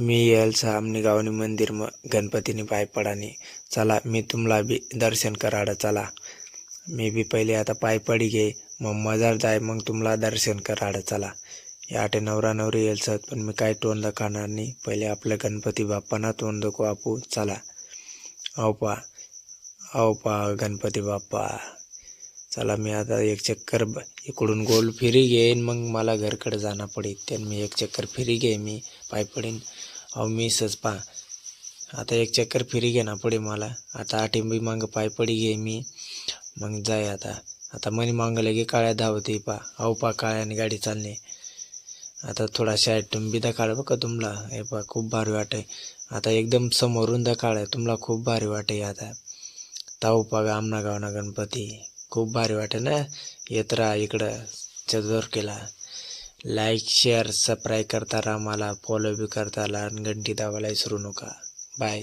मी L सामने गावनी मंदिर म गणपतीनी पाय पडानी. चला मी तुम्हाला बी दर्शन कराडा चला. मी बी पहिले आता पाय पडी घे मग मजार जाय मग तुम्हाला दर्शन कराडा चला. या आटे नवरा नवरी येल सत पण मी काय तोंड खाणार नाही. पहिले आपल्या गणपती बाप्पांना तोंड दाखवू आपू. चला. अहो पा अहो पा गणपती बाप्पा. चला मी आता एक चक्कर ब- इकडून गोल फिरी घेईन मग मला घरकडे जाणं पडेल. त्यान मी एक चक्कर फिरी घे मी पाय पडीन. अहो मी सहज पा आता एक चक्कर फिरी घे ना पडे मला. आता आठिंबी मागं पाय पडी घे मी. मग जाय आता. आता मनी मागं लगे काळ्या धावते पा. अहो पा काळ्याने गाडी चालणे. आता थोडाशा शाळेत बी दाखाळ बघा तुम्हाला. हे पा खूप भारी वाटे आता एकदम समोरून दाखाळ तुम्हाला खूप भारी वाटे आता. ताऊ पा गामना गावना गणपती. खूप भारी वाटे ना. येत राहा इकडं चतुर्केला लाईक शेअर सबस्क्राईब करता राहा मला. फॉलो बी करता राहा आणि घंटी दाबायला विसरू नका. बाय